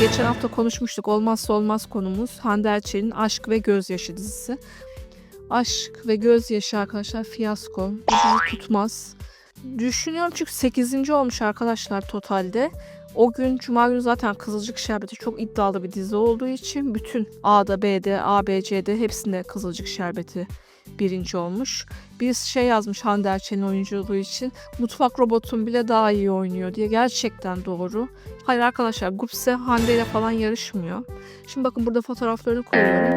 Geçen hafta konuşmuştuk. Olmazsa olmaz konumuz Hande Erçel'in Aşk ve Gözyaşı dizisi. Aşk ve Gözyaşı arkadaşlar fiyasko. Dizi tutmaz. Düşünüyorum çünkü 8. olmuş arkadaşlar totalde. O gün Cuma günü zaten Kızılcık Şerbeti çok iddialı bir dizi olduğu için bütün A'da, B'de, A, B, C'de hepsinde Kızılcık Şerbeti birinci olmuş. Bir şey yazmış Hande Erçel'in oyunculuğu için. Mutfak robotun bile daha iyi oynuyor diye. Gerçekten doğru. Hayır arkadaşlar Gupse Hande ile falan yarışmıyor. Şimdi bakın burada fotoğraflarını koyuyorum.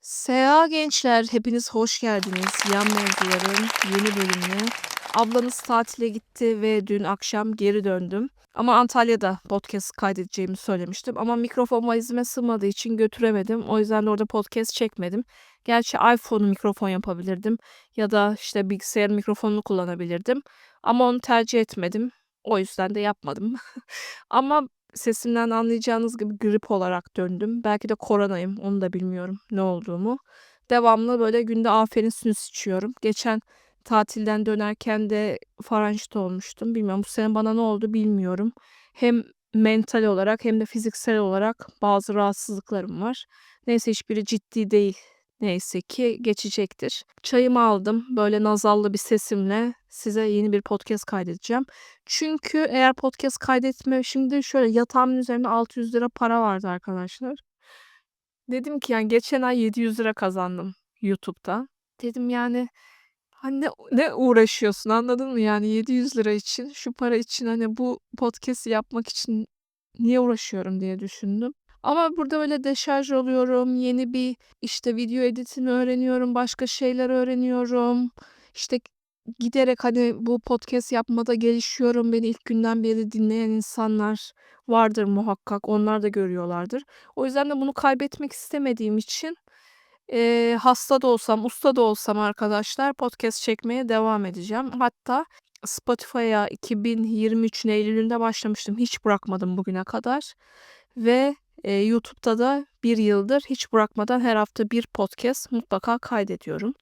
Seha gençler hepiniz hoş geldiniz. Yan mevzuların yeni bölümüne. Ablanız tatile gitti ve dün akşam geri döndüm. Ama Antalya'da podcast kaydedeceğimi söylemiştim. Ama mikrofon valizime sığmadığı için götüremedim. O yüzden de orada podcast çekmedim. Gerçi iPhone'u mikrofon yapabilirdim. Ya da işte bilgisayar mikrofonunu kullanabilirdim. Ama onu tercih etmedim. O yüzden de yapmadım. Ama sesimden anlayacağınız gibi grip olarak döndüm. Belki de koronayım. Onu da bilmiyorum ne olduğumu. Devamlı böyle günde aferin sinüs içiyorum. Geçen tatilden dönerken de faranjit olmuştum. Bilmiyorum bu sene bana ne oldu bilmiyorum. Hem mental olarak hem de fiziksel olarak bazı rahatsızlıklarım var. Neyse hiçbiri ciddi değil. Neyse ki geçecektir. Çayımı aldım. Böyle nazallı bir sesimle size yeni bir podcast kaydedeceğim. Çünkü eğer podcast kaydetme şimdi şöyle yatağımın üzerinde 600 lira para vardı arkadaşlar. Dedim ki yani geçen ay 700 lira kazandım YouTube'da. Dedim yani hani ne, ne uğraşıyorsun anladın mı? Yani 700 lira için şu para için hani bu podcast'i yapmak için niye uğraşıyorum diye düşündüm. Ama burada böyle deşarj oluyorum. Yeni bir işte video editini öğreniyorum. Başka şeyler öğreniyorum. İşte giderek hani bu podcast yapmada gelişiyorum. Beni ilk günden beri dinleyen insanlar vardır muhakkak. Onlar da görüyorlardır. O yüzden de bunu kaybetmek istemediğim için eee, hasta da olsam, usta da olsam arkadaşlar podcast çekmeye devam edeceğim. Hatta Spotify'a 2023'ün Eylül'ünde başlamıştım. Hiç bırakmadım bugüne kadar. Ve e, YouTube'da da bir yıldır hiç bırakmadan her hafta bir podcast mutlaka kaydediyorum.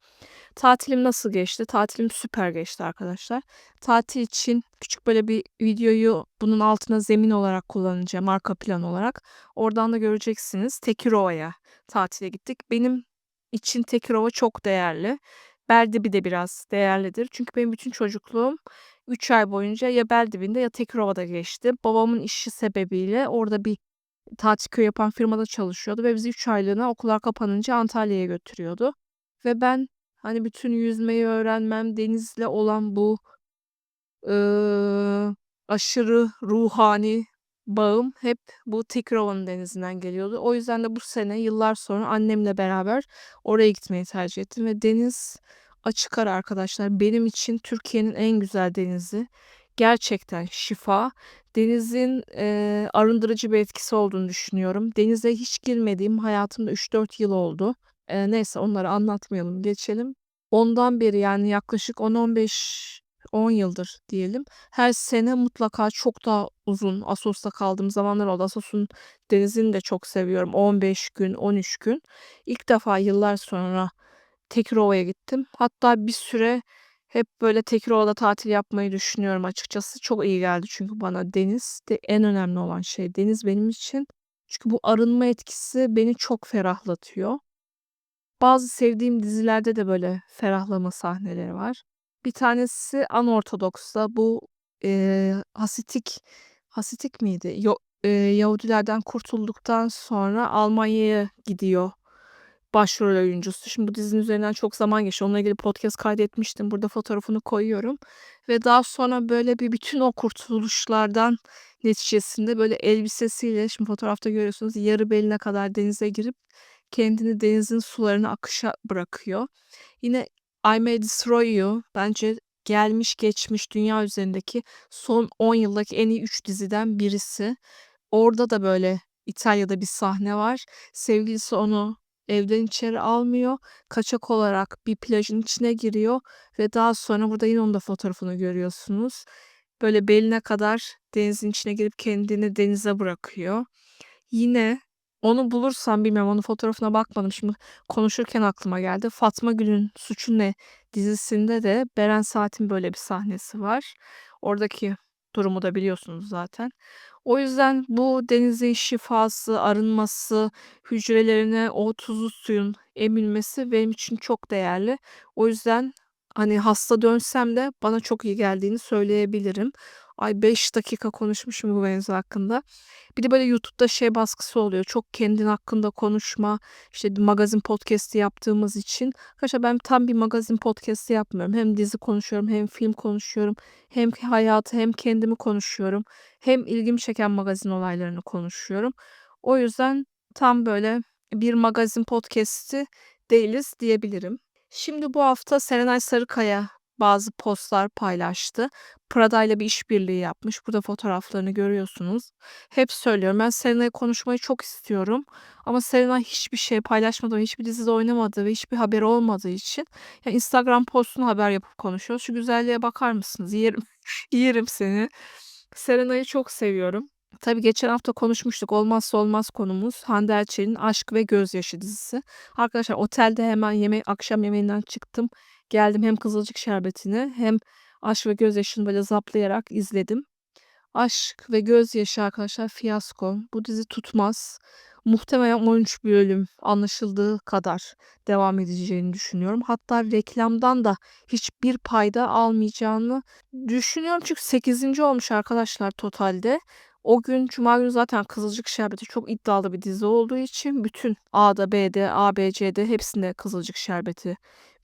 Tatilim nasıl geçti? Tatilim süper geçti arkadaşlar. Tatil için küçük böyle bir videoyu bunun altına zemin olarak kullanacağım arka plan olarak. Oradan da göreceksiniz. Tekirova'ya tatile gittik. Benim için Tekirova çok değerli. Beldibi de biraz değerlidir. Çünkü benim bütün çocukluğum 3 ay boyunca ya Beldibinde ya Tekirova'da geçti. Babamın işi sebebiyle orada bir tatil köyü yapan firmada çalışıyordu ve bizi 3 aylığına okullar kapanınca Antalya'ya götürüyordu. Ve ben hani bütün yüzmeyi öğrenmem, denizle olan bu ııı, aşırı ruhani bağım hep bu Tekirova'nın denizinden geliyordu. O yüzden de bu sene yıllar sonra annemle beraber oraya gitmeyi tercih ettim ve deniz açık ara arkadaşlar. Benim için Türkiye'nin en güzel denizi. Gerçekten şifa. Denizin e, arındırıcı bir etkisi olduğunu düşünüyorum. Denize hiç girmediğim hayatımda 3-4 yıl oldu. E, neyse onları anlatmayalım geçelim. Ondan beri yani yaklaşık 10-15 10 yıldır diyelim. Her sene mutlaka çok daha uzun Assos'ta kaldığım zamanlar oldu. Assos'un denizini de çok seviyorum. 15 gün, 13 gün. İlk defa yıllar sonra Tekirova'ya gittim. Hatta bir süre hep böyle Tekirova'da tatil yapmayı düşünüyorum açıkçası. Çok iyi geldi çünkü bana deniz de en önemli olan şey deniz benim için. Çünkü bu arınma etkisi beni çok ferahlatıyor. Bazı sevdiğim dizilerde de böyle ferahlama sahneleri var. Bir tanesi Unorthodox'ta bu eee, Hasitik Hasitik miydi? Yo, eee, Yahudilerden kurtulduktan sonra Almanya'ya gidiyor başrol oyuncusu. Şimdi bu dizinin üzerinden çok zaman geçti. Onunla ilgili podcast kaydetmiştim. Burada fotoğrafını koyuyorum. Ve daha sonra böyle bir bütün o kurtuluşlardan neticesinde böyle elbisesiyle şimdi fotoğrafta görüyorsunuz yarı beline kadar denize girip kendini denizin sularına akışa bırakıyor. Yine I May Destroy You bence gelmiş geçmiş dünya üzerindeki son 10 yıldaki en iyi 3 diziden birisi. Orada da böyle İtalya'da bir sahne var. Sevgilisi onu evden içeri almıyor. Kaçak olarak bir plajın içine giriyor ve daha sonra burada yine onun da fotoğrafını görüyorsunuz. Böyle beline kadar denizin içine girip kendini denize bırakıyor. Yine Onu bulursam bilmiyorum, onun fotoğrafına bakmadım. Şimdi konuşurken aklıma geldi. Fatma Gül'ün Suçu Ne dizisinde de Beren Saat'in böyle bir sahnesi var. Oradaki durumu da biliyorsunuz zaten. O yüzden bu denizin şifası, arınması, hücrelerine o tuzlu suyun emilmesi benim için çok değerli. O yüzden hani hasta dönsem de bana çok iyi geldiğini söyleyebilirim. Ay 5 dakika konuşmuşum bu mevzu hakkında. Bir de böyle YouTube'da şey baskısı oluyor. Çok kendin hakkında konuşma. İşte magazin podcast'i yaptığımız için. Arkadaşlar ben tam bir magazin podcast'i yapmıyorum. Hem dizi konuşuyorum, hem film konuşuyorum, hem hayatı, hem kendimi konuşuyorum. Hem ilgimi çeken magazin olaylarını konuşuyorum. O yüzden tam böyle bir magazin podcast'i değiliz diyebilirim. Şimdi bu hafta Serenay Sarıkaya bazı postlar paylaştı. Prada ile bir işbirliği yapmış. Burada fotoğraflarını görüyorsunuz. Hep söylüyorum ben Serenay'ı konuşmayı çok istiyorum. Ama Serenay hiçbir şey paylaşmadı hiçbir dizide oynamadığı ve hiçbir haberi olmadığı için ya Instagram postunu haber yapıp konuşuyor. Şu güzelliğe bakar mısınız? Yerim, yerim seni. Serenay'ı çok seviyorum. Tabii geçen hafta konuşmuştuk. Olmazsa olmaz konumuz Hande Erçel'in Aşk ve Gözyaşı dizisi. Arkadaşlar otelde hemen yeme akşam yemeğinden çıktım. Geldim hem Kızılcık Şerbeti'ni hem Aşk ve Gözyaşı'nı böyle zaplayarak izledim. Aşk ve Gözyaşı arkadaşlar fiyasko. Bu dizi tutmaz. Muhtemelen 13 bölüm anlaşıldığı kadar devam edeceğini düşünüyorum. Hatta reklamdan da hiçbir payda almayacağını düşünüyorum. Çünkü 8. olmuş arkadaşlar totalde. O gün Cuma günü zaten Kızılcık Şerbeti çok iddialı bir dizi olduğu için bütün A'da, B'de, A, B, C'de hepsinde Kızılcık Şerbeti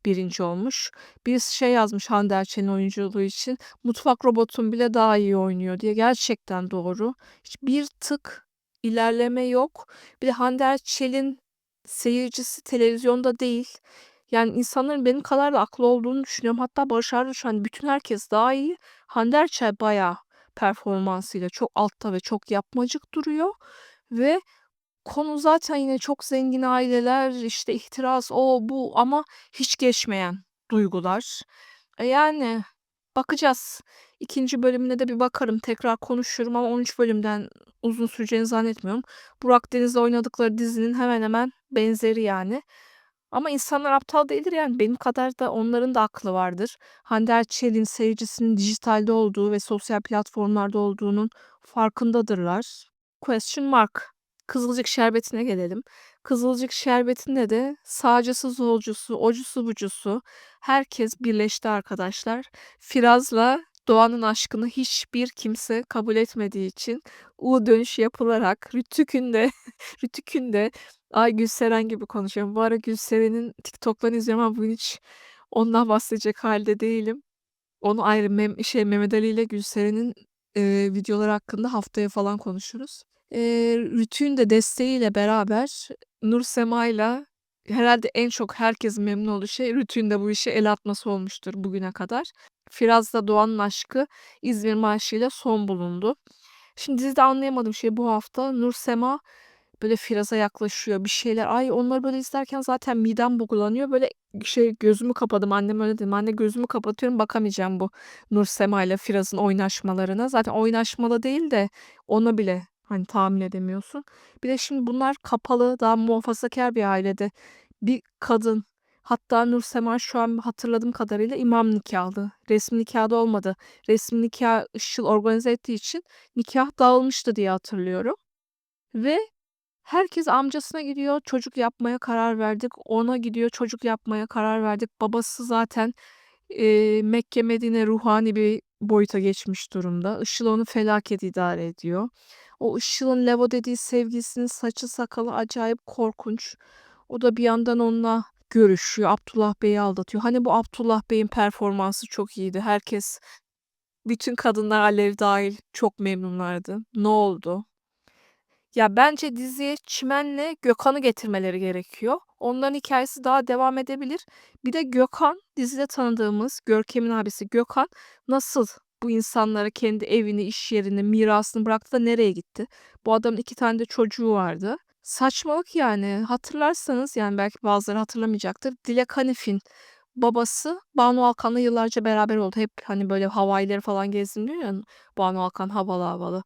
birinci olmuş. Birisi şey yazmış Hande Erçel'in oyunculuğu için. Mutfak robotun bile daha iyi oynuyor diye. Gerçekten doğru. Hiçbir tık ilerleme yok. Bir de Hande Erçel'in seyircisi televizyonda değil. Yani insanların benim kadar da aklı olduğunu düşünüyorum. Hatta Barış Arduç hani bütün herkes daha iyi. Hande Erçel bayağı performansıyla çok altta ve çok yapmacık duruyor. Ve konu zaten yine çok zengin aileler, işte ihtiras, o bu ama hiç geçmeyen duygular. E, yani bakacağız. İkinci bölümüne de bir bakarım. Tekrar konuşurum ama 13 bölümden uzun süreceğini zannetmiyorum. Burak Deniz'le oynadıkları dizinin hemen hemen benzeri yani. Ama insanlar aptal değildir yani. Benim kadar da onların da aklı vardır. Hande Erçel'in seyircisinin dijitalde olduğu ve sosyal platformlarda olduğunun farkındadırlar. Question mark. Kızılcık şerbetine gelelim. Kızılcık şerbetinde de sağcısı, solcusu, ocusu, bucusu herkes birleşti arkadaşlar. Firaz'la Doğan'ın aşkını hiçbir kimse kabul etmediği için U dönüş yapılarak Rütük'ün de Rütük'ün de ay Gülseren gibi konuşuyorum. Bu ara Gülseren'in TikTok'larını izliyorum ama bugün hiç ondan bahsedecek halde değilim. Onu ayrı Mem şey Mehmet Ali ile Gülseren'in eee videoları hakkında haftaya falan konuşuruz. Eee Rütük'ün de desteğiyle beraber Nur Sema'yla herhalde en çok herkesin memnun olduğu şey Rütük'ün de bu işe el atması olmuştur bugüne kadar. Firaz'la Doğan'ın aşkı İzmir Marşı'yla son bulundu. Şimdi dizide anlayamadığım şey bu hafta Nur Sema böyle Firaz'a yaklaşıyor bir şeyler. Ay onları böyle izlerken zaten midem bugulanıyor. Böyle şey gözümü kapadım. Annem öyle dedi. Anne gözümü kapatıyorum bakamayacağım bu Nur Sema ile Firaz'ın oynaşmalarına. Zaten oynaşmalı değil de onu bile hani tahmin edemiyorsun. Bir de şimdi bunlar kapalı, daha muhafazakar bir ailede bir kadın Hatta Nursema şu an hatırladığım kadarıyla imam nikahlı. Resmi nikahda olmadı. Resmi nikah Işıl organize ettiği için nikah dağılmıştı diye hatırlıyorum. Ve herkes amcasına gidiyor, çocuk yapmaya karar verdik. Ona gidiyor, çocuk yapmaya karar verdik. Babası zaten eee, Mekke Medine ruhani bir boyuta geçmiş durumda. Işıl onu felaket idare ediyor. O Işıl'ın Levo dediği sevgilisinin saçı sakalı acayip korkunç. O da bir yandan onunla görüşüyor. Abdullah Bey'i aldatıyor. Hani bu Abdullah Bey'in performansı çok iyiydi. Herkes, bütün kadınlar Alev dahil çok memnunlardı. Ne oldu? Ya bence diziye Çimen'le Gökhan'ı getirmeleri gerekiyor. Onların hikayesi daha devam edebilir. Bir de Gökhan, dizide tanıdığımız Görkem'in abisi Gökhan nasıl bu insanlara kendi evini, iş yerini, mirasını bıraktı da nereye gitti? Bu adamın iki tane de çocuğu vardı. Saçmalık yani. Hatırlarsanız yani belki bazıları hatırlamayacaktır. Dilek Hanif'in babası Banu Alkan'la yıllarca beraber oldu. Hep hani böyle Hawaii'leri falan gezdim diyor ya Banu Alkan havalı havalı.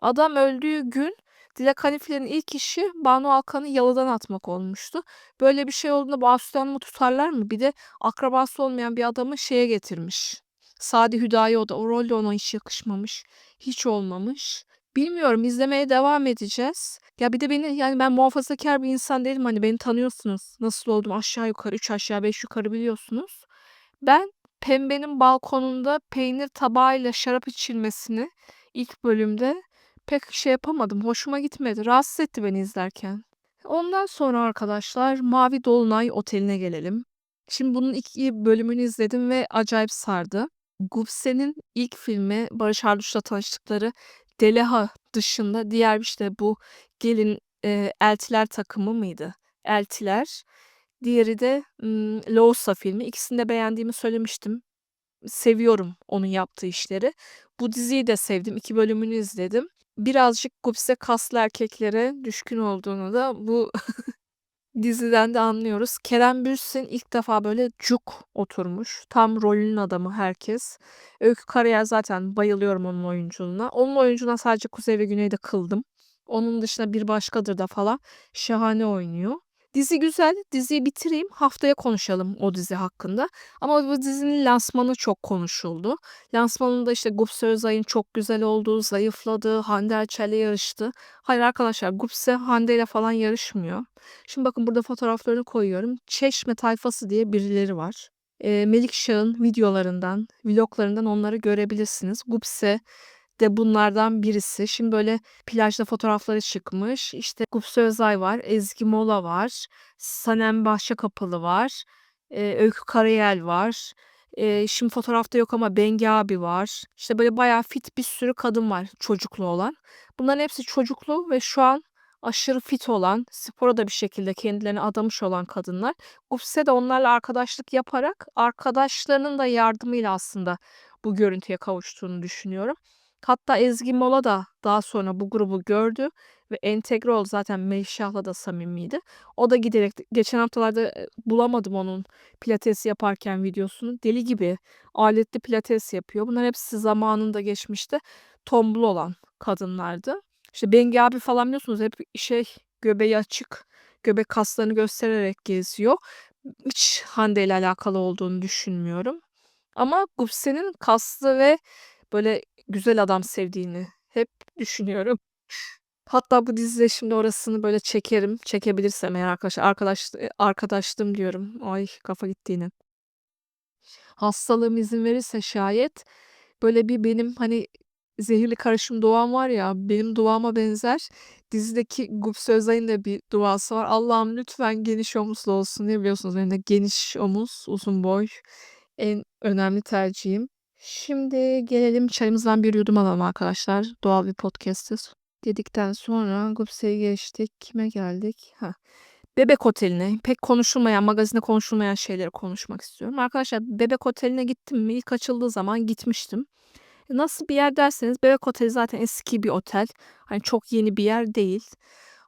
Adam öldüğü gün Dilek Hanifi'lerin ilk işi Banu Alkan'ı yalıdan atmak olmuştu. Böyle bir şey olduğunda bu Aslı Hanım'ı tutarlar mı? Bir de akrabası olmayan bir adamı şeye getirmiş. Sadi Hüdayi o da. O rolde ona hiç yakışmamış. Hiç olmamış. Bilmiyorum izlemeye devam edeceğiz. Ya bir de beni yani ben muhafazakar bir insan değilim. Hani beni tanıyorsunuz. Nasıl oldum aşağı yukarı 3 aşağı 5 yukarı biliyorsunuz. Ben Pembe'nin balkonunda peynir tabağıyla şarap içilmesini ilk bölümde pek şey yapamadım. Hoşuma gitmedi. Rahatsız etti beni izlerken. Ondan sonra arkadaşlar Mavi Dolunay Oteli'ne gelelim. Şimdi bunun iki bölümünü izledim ve acayip sardı. Gupse'nin ilk filmi Barış Arduç'la tanıştıkları Deliha dışında diğer işte bu gelin e, Eltiler takımı mıydı? Eltiler. Diğeri de ım, Loğusa filmi. İkisini de beğendiğimi söylemiştim. Seviyorum onun yaptığı işleri. Bu diziyi de sevdim. İki bölümünü izledim. Birazcık Gupse kaslı erkeklere düşkün olduğunu da bu diziden de anlıyoruz. Kerem Bürsin ilk defa böyle cuk oturmuş. Tam rolünün adamı herkes. Öykü Karayel zaten bayılıyorum onun oyunculuğuna. Onun oyunculuğuna sadece Kuzey ve Güney'de kıldım. Onun dışında bir başkadır da falan şahane oynuyor. Dizi güzel. Diziyi bitireyim. Haftaya konuşalım o dizi hakkında. Ama bu dizinin lansmanı çok konuşuldu. Lansmanında işte Gupse Özay'ın çok güzel olduğu, zayıfladığı, Hande Erçel'le yarıştı. Hayır arkadaşlar Gupse Hande ile falan yarışmıyor. Şimdi bakın burada fotoğraflarını koyuyorum. Çeşme tayfası diye birileri var. Ee, Melik Şah'ın videolarından, vloglarından onları görebilirsiniz. Gupse de bunlardan birisi. Şimdi böyle plajda fotoğrafları çıkmış. İşte Gupse Özay var, Ezgi Mola var, Sanem Bahçekapalı var, e, Öykü Karayel var. E, şimdi fotoğrafta yok ama Bengi abi var. İşte böyle bayağı fit bir sürü kadın var çocuklu olan. Bunların hepsi çocuklu ve şu an aşırı fit olan, spora da bir şekilde kendilerini adamış olan kadınlar. Gupse de onlarla arkadaşlık yaparak arkadaşlarının da yardımıyla aslında bu görüntüye kavuştuğunu düşünüyorum. Hatta Ezgi Mola da daha sonra bu grubu gördü ve entegre oldu. Zaten Melih da samimiydi. O da giderek geçen haftalarda e, bulamadım onun pilates yaparken videosunu. Deli gibi aletli pilates yapıyor. Bunlar hepsi zamanında geçmişte tombul olan kadınlardı. İşte Bengi abi falan biliyorsunuz hep şey göbeği açık, göbek kaslarını göstererek geziyor. Hiç Hande ile alakalı olduğunu düşünmüyorum. Ama Gupse'nin kaslı ve böyle güzel adam sevdiğini hep düşünüyorum. Hatta bu dizide şimdi orasını böyle çekerim. Çekebilirsem eğer arkadaşlar. Arkadaş, arkadaşlığım diyorum. Ay kafa gitti yine. Hastalığım izin verirse şayet böyle bir benim hani zehirli karışım duam var ya benim duama benzer. Dizideki Gupse Özay'ın da bir duası var. Allah'ım lütfen geniş omuzlu olsun diye biliyorsunuz. Benim de geniş omuz, uzun boy en önemli tercihim. Şimdi gelelim çayımızdan bir yudum alalım arkadaşlar. Doğal bir podcast'ız. Dedikten sonra Gupse'ye geçtik. Kime geldik? Ha. Bebek Oteli'ne pek konuşulmayan, magazinde konuşulmayan şeyleri konuşmak istiyorum. Arkadaşlar Bebek Oteli'ne gittim mi? İlk açıldığı zaman gitmiştim. Nasıl bir yer derseniz Bebek Oteli zaten eski bir otel. Hani çok yeni bir yer değil.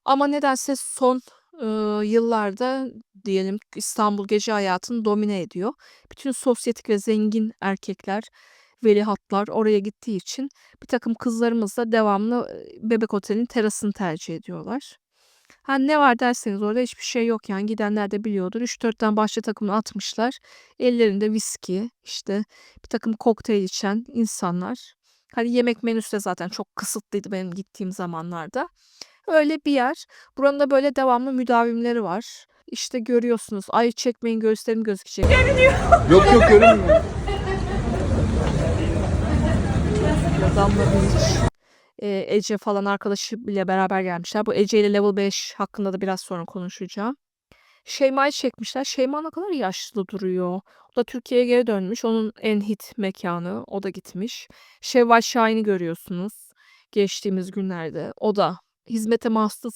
Ama nedense son e, yıllarda diyelim İstanbul gece hayatını domine ediyor. Bütün sosyetik ve zengin erkekler, veliahtlar oraya gittiği için bir takım kızlarımız da devamlı Bebek Oteli'nin terasını tercih ediyorlar. Ha ne var derseniz orada hiçbir şey yok yani gidenler de biliyordur. 3-4 tane bahçe takımını atmışlar. Ellerinde viski, işte bir takım kokteyl içen insanlar. Hani yemek menüsü de zaten çok kısıtlıydı benim gittiğim zamanlarda. Öyle bir yer. Buranın da böyle devamlı müdavimleri var. İşte görüyorsunuz. Ay çekmeyin göğüslerim gözükecek. Yok yok görünmüyor. Damla Beach. Ee, Ece falan arkadaşı bile beraber gelmişler. Bu Ece ile Level 5 hakkında da biraz sonra konuşacağım. Şeyma'yı çekmişler. Şeyma ne kadar yaşlı duruyor. O da Türkiye'ye geri dönmüş. Onun en hit mekanı. O da gitmiş. Şevval Şahin'i görüyorsunuz. Geçtiğimiz günlerde. O da hizmete mahsus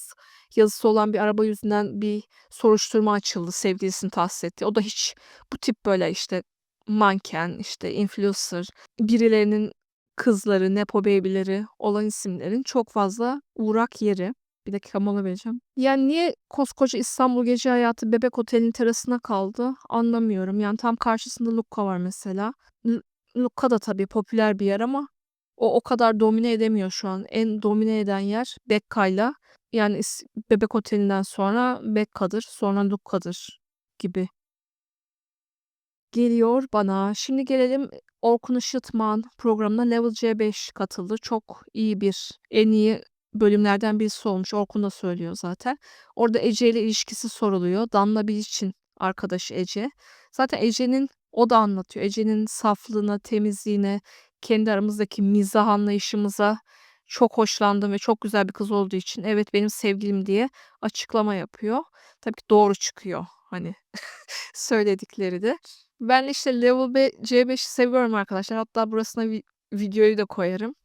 yazısı olan bir araba yüzünden bir soruşturma açıldı. Sevgilisini tahsis etti. O da hiç bu tip böyle işte manken, işte influencer, birilerinin kızları, nepo baby'leri olan isimlerin çok fazla uğrak yeri. Bir dakika mola vereceğim. Yani niye koskoca İstanbul Gece Hayatı Bebek Oteli'nin terasına kaldı anlamıyorum. Yani tam karşısında Lukka var mesela. L- Lukka da tabii popüler bir yer ama O o kadar domine edemiyor şu an. En domine eden yer Bekka'yla. Yani Bebek Oteli'nden sonra Bekka'dır, sonra Lukka'dır gibi geliyor bana. Şimdi gelelim Orkun Işıtman programına Level C5 katıldı. Çok iyi bir, en iyi bölümlerden birisi olmuş. Orkun da söylüyor zaten. Orada Ece ile ilişkisi soruluyor. Danla Bilic'in arkadaşı Ece. Zaten Ece'nin o da anlatıyor. Ece'nin saflığına, temizliğine, kendi aramızdaki mizah anlayışımıza çok hoşlandım ve çok güzel bir kız olduğu için evet benim sevgilim diye açıklama yapıyor. Tabii ki doğru çıkıyor hani söyledikleri de. Ben işte Level B, C5'i seviyorum arkadaşlar. Hatta burasına vi- videoyu da koyarım.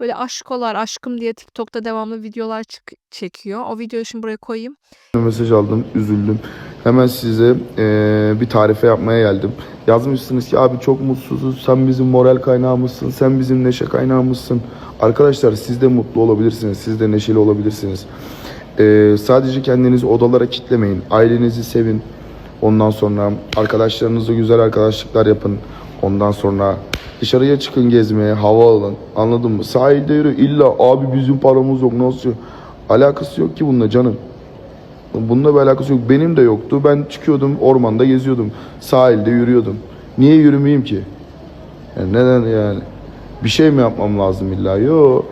Böyle aşkolar, aşkım diye TikTok'ta devamlı videolar çık- çekiyor. O videoyu şimdi buraya koyayım. Mesaj aldım, üzüldüm. Hemen size eee, bir tarife yapmaya geldim. Yazmışsınız ki abi çok mutsuzuz, sen bizim moral kaynağımızsın, sen bizim neşe kaynağımızsın. Arkadaşlar siz de mutlu olabilirsiniz, siz de neşeli olabilirsiniz. Eee, sadece kendinizi odalara kitlemeyin, ailenizi sevin. Ondan sonra arkadaşlarınızla güzel arkadaşlıklar yapın. Ondan sonra dışarıya çıkın gezmeye, hava alın. Anladın mı? Sahilde yürü. İlla abi bizim paramız yok nasıl? Alakası yok ki bununla canım. Bununla bir alakası yok. Benim de yoktu. Ben çıkıyordum ormanda geziyordum. Sahilde yürüyordum. Niye yürümeyeyim ki? Yani neden yani? Bir şey mi yapmam lazım illa? Yok.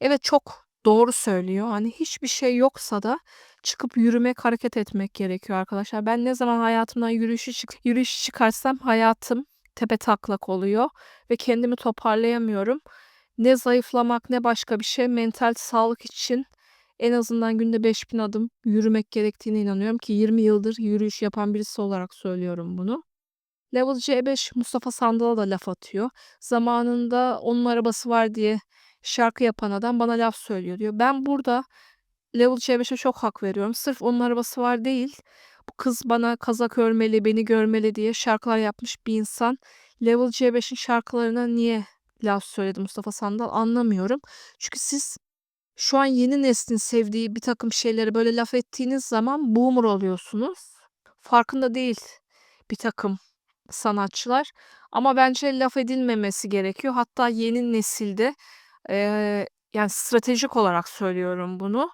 Evet çok doğru söylüyor. Hani hiçbir şey yoksa da çıkıp yürümek, hareket etmek gerekiyor arkadaşlar. Ben ne zaman hayatımdan yürüyüşü çık yürüyüş çıkarsam hayatım tepe taklak oluyor ve kendimi toparlayamıyorum. Ne zayıflamak ne başka bir şey mental sağlık için en azından günde 5000 adım yürümek gerektiğine inanıyorum ki 20 yıldır yürüyüş yapan birisi olarak söylüyorum bunu. Level C5 Mustafa Sandal'a da laf atıyor. Zamanında onun arabası var diye şarkı yapan adam bana laf söylüyor diyor. Ben burada Level C5'e çok hak veriyorum. Sırf onun arabası var değil. Bu kız bana kazak örmeli, beni görmeli diye şarkılar yapmış bir insan. Level C5'in şarkılarına niye laf söyledi Mustafa Sandal anlamıyorum. Çünkü siz şu an yeni neslin sevdiği bir takım şeyleri böyle laf ettiğiniz zaman boomer oluyorsunuz. Farkında değil bir takım sanatçılar. Ama bence laf edilmemesi gerekiyor. Hatta yeni nesilde eee, yani stratejik olarak söylüyorum bunu.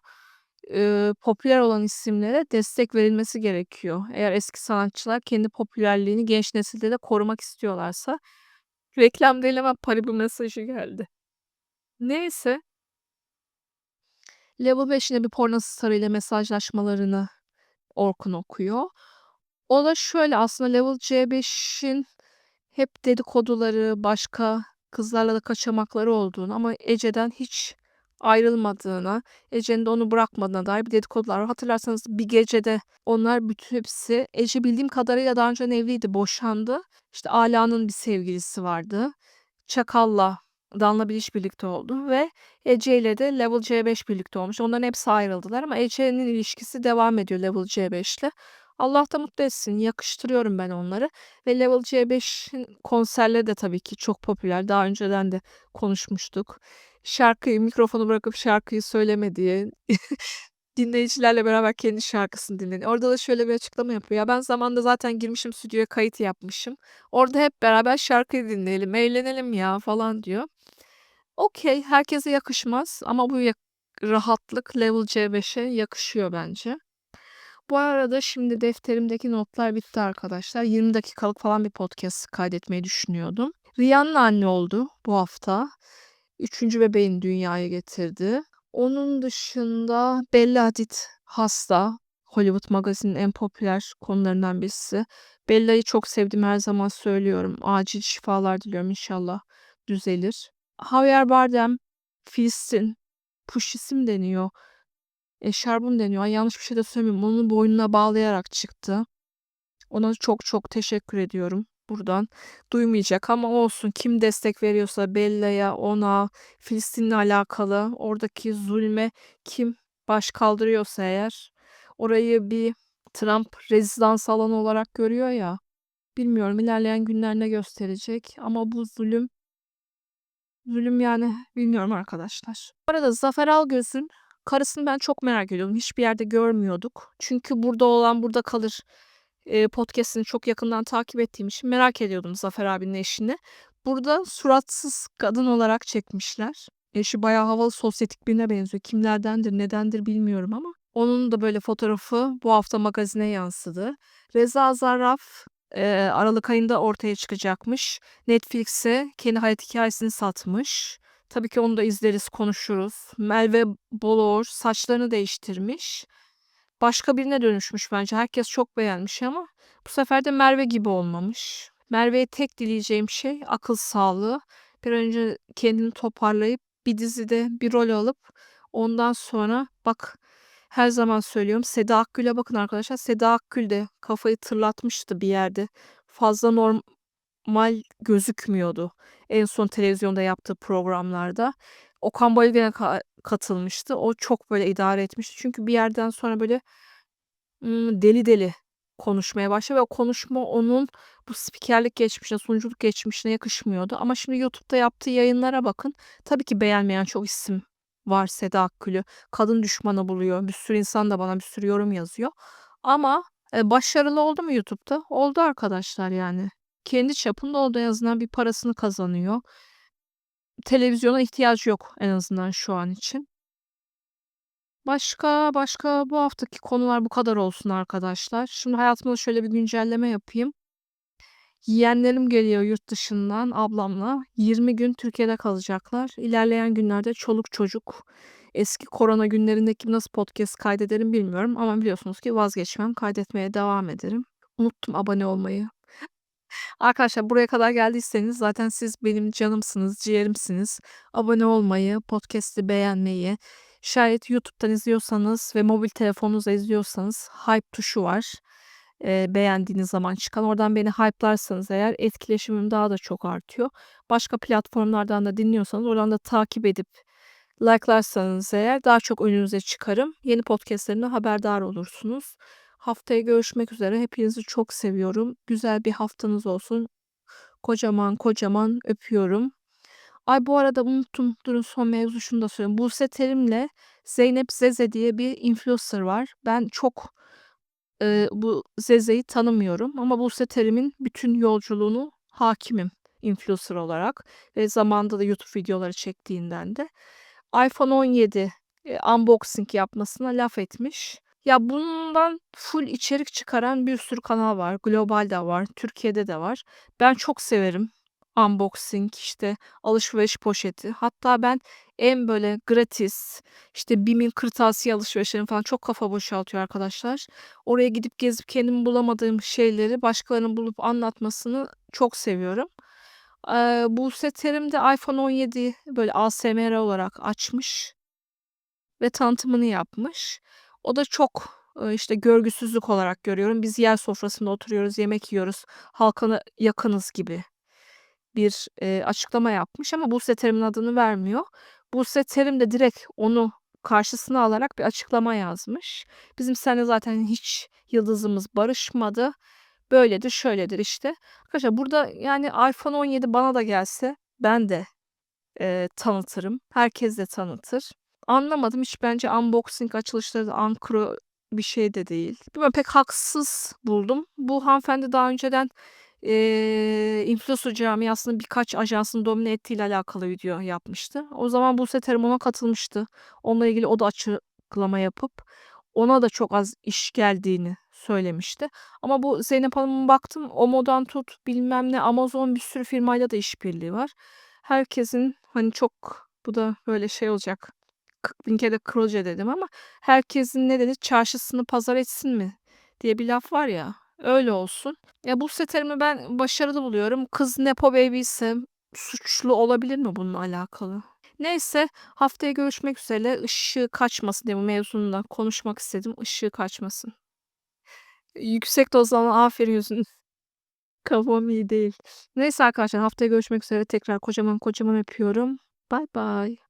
Eee, popüler olan isimlere destek verilmesi gerekiyor. Eğer eski sanatçılar kendi popülerliğini genç nesilde de korumak istiyorlarsa. Reklam değil ama Paribu mesajı geldi. Neyse. Level 5 yine bir porno starıyla mesajlaşmalarını Orkun okuyor. O da şöyle aslında Level C5'in hep dedikoduları, başka kızlarla da kaçamakları olduğunu ama Ece'den hiç ayrılmadığına, Ece'nin de onu bırakmadığına dair bir dedikodular var. Hatırlarsanız bir gecede onlar bütün hepsi Ece bildiğim kadarıyla daha önce evliydi, boşandı. İşte Ala'nın bir sevgilisi vardı. Çakal'la Danla Bilic birlikte oldu ve Ece ile de Level C5 birlikte olmuş. Onların hepsi ayrıldılar ama Ece'nin ilişkisi devam ediyor Level C5 ile. Allah da mutlu etsin. Yakıştırıyorum ben onları. Ve Level C5'in konserleri de tabii ki çok popüler. Daha önceden de konuşmuştuk. Şarkıyı, mikrofonu bırakıp şarkıyı söylemediği, dinleyicilerle beraber kendi şarkısını dinledi. Orada da şöyle bir açıklama yapıyor. Ya ben zamanında zaten girmişim stüdyoya kayıt yapmışım. Orada hep beraber şarkıyı dinleyelim, eğlenelim ya falan diyor. Okey, herkese yakışmaz ama bu rahatlık Level C5'e yakışıyor bence. Bu arada şimdi defterimdeki notlar bitti arkadaşlar. 20 dakikalık falan bir podcast kaydetmeyi düşünüyordum. Rihanna anne oldu bu hafta. Üçüncü bebeğini dünyaya getirdi. Onun dışında Bella Hadid hasta. Hollywood Magazin'in en popüler konularından birisi. Bella'yı çok sevdim her zaman söylüyorum. Acil şifalar diliyorum inşallah düzelir. Javier Bardem, Filistin, Push isim deniyor. Eşarbım deniyor. Ay yanlış bir şey de söylemiyorum. Onun boynuna bağlayarak çıktı. Ona çok çok teşekkür ediyorum buradan. Duymayacak ama olsun. Kim destek veriyorsa Bella'ya, ona, Filistin'le alakalı oradaki zulme kim baş kaldırıyorsa eğer orayı bir Trump rezidans alanı olarak görüyor ya. Bilmiyorum ilerleyen günler ne gösterecek ama bu zulüm zulüm yani bilmiyorum arkadaşlar. Bu arada Zafer Algöz'ün karısını ben çok merak ediyordum. Hiçbir yerde görmüyorduk. Çünkü burada olan burada kalır e, podcast'ini çok yakından takip ettiğim için merak ediyordum Zafer abinin eşini. Burada suratsız kadın olarak çekmişler. Eşi bayağı havalı sosyetik birine benziyor. Kimlerdendir, nedendir bilmiyorum ama. Onun da böyle fotoğrafı bu hafta magazine yansıdı. Reza Zarrab e, Aralık ayında ortaya çıkacakmış. Netflix'e kendi hayat hikayesini satmış. Tabii ki onu da izleriz, konuşuruz. Merve Bolor saçlarını değiştirmiş. Başka birine dönüşmüş bence. Herkes çok beğenmiş ama bu sefer de Merve gibi olmamış. Merve'ye tek dileyeceğim şey akıl sağlığı. Bir önce kendini toparlayıp bir dizide bir rol alıp ondan sonra bak her zaman söylüyorum Seda Akgül'e bakın arkadaşlar. Seda Akgül de kafayı tırlatmıştı bir yerde. Fazla normal gözükmüyordu. En son televizyonda yaptığı programlarda. Okan Bayülgen'e ka- katılmıştı. O çok böyle idare etmişti. Çünkü bir yerden sonra böyle ım, deli deli konuşmaya başladı ve o konuşma onun bu spikerlik geçmişine, sunuculuk geçmişine yakışmıyordu. Ama şimdi YouTube'da yaptığı yayınlara bakın. Tabii ki beğenmeyen çok isim var Seda Akgül'ü. Kadın düşmanı buluyor. Bir sürü insan da bana bir sürü yorum yazıyor. Ama e, başarılı oldu mu YouTube'da? Oldu arkadaşlar yani. Kendi çapında oldu en azından bir parasını kazanıyor. Televizyona ihtiyacı yok en azından şu an için. Başka başka bu haftaki konular bu kadar olsun arkadaşlar. Şimdi hayatımda şöyle bir güncelleme yapayım. Yeğenlerim geliyor yurt dışından ablamla. 20 gün Türkiye'de kalacaklar. İlerleyen günlerde çoluk çocuk. Eski korona günlerindeki nasıl podcast kaydederim bilmiyorum ama biliyorsunuz ki vazgeçmem. Kaydetmeye devam ederim. Unuttum abone olmayı. Arkadaşlar buraya kadar geldiyseniz zaten siz benim canımsınız, ciğerimsiniz. Abone olmayı, podcast'i beğenmeyi, şayet YouTube'dan izliyorsanız ve mobil telefonunuzda izliyorsanız hype tuşu var. Ee, beğendiğiniz zaman çıkan. Oradan beni hype'larsanız eğer etkileşimim daha da çok artıyor. Başka platformlardan da dinliyorsanız oradan da takip edip like'larsanız eğer daha çok önünüze çıkarım. Yeni podcastlerimden haberdar olursunuz. Haftaya görüşmek üzere. Hepinizi çok seviyorum. Güzel bir haftanız olsun. Kocaman kocaman öpüyorum. Ay bu arada unuttum. Durun son mevzu şunu da söyleyeyim. Buse Terim'le Zeynep Zeze diye bir influencer var. Ben çok e, bu Zeze'yi tanımıyorum ama Buse Terim'in bütün yolculuğunu hakimim influencer olarak ve zamanda da YouTube videoları çektiğinden de iPhone 17 e, unboxing yapmasına laf etmiş. Ya bundan full içerik çıkaran bir sürü kanal var. Globalde var, Türkiye'de de var. Ben çok severim unboxing, işte alışveriş poşeti. Hatta ben en böyle gratis, işte BİM'in kırtasiye alışverişlerini falan çok kafa boşaltıyor arkadaşlar. Oraya gidip gezip kendim bulamadığım şeyleri başkalarının bulup anlatmasını çok seviyorum. Eee Buse Terim de iPhone 17 böyle ASMR olarak açmış ve tanıtımını yapmış. O da çok işte görgüsüzlük olarak görüyorum. Biz yer sofrasında oturuyoruz, yemek yiyoruz, halka yakınız gibi bir açıklama yapmış ama Buse Terim'in adını vermiyor. Buse Terim de direkt onu karşısına alarak bir açıklama yazmış. Bizim seninle zaten hiç yıldızımız barışmadı. Böyledir, şöyledir işte. Arkadaşlar burada yani iPhone 17 bana da gelse ben de e, tanıtırım. Herkes de tanıtır. Anlamadım hiç bence unboxing açılışları da ankro bir şey de değil. Bilmiyorum pek haksız buldum. Bu hanımefendi daha önceden eee influencer camiasının birkaç ajansın domine ettiğiyle alakalı video yapmıştı. O zaman Buse Terim ona katılmıştı. Onunla ilgili o da açıklama yapıp ona da çok az iş geldiğini söylemişti. Ama bu Zeynep Hanım'ın baktım Omo'dan tut bilmem ne Amazon bir sürü firmayla da işbirliği var. Herkesin hani çok bu da böyle şey olacak. 40 bin kere proje dedim ama herkesin ne dedi çarşısını pazar etsin mi diye bir laf var ya öyle olsun. Ya bu seterimi ben başarılı buluyorum. Kız Nepo Baby ise suçlu olabilir mi bununla alakalı? Neyse haftaya görüşmek üzere. Işığı kaçmasın diye bu mevzunda konuşmak istedim. Işığı kaçmasın. Yüksek dozdan aferin yüzün. Kafam iyi değil. Neyse arkadaşlar haftaya görüşmek üzere. Tekrar kocaman kocaman öpüyorum. Bye bye.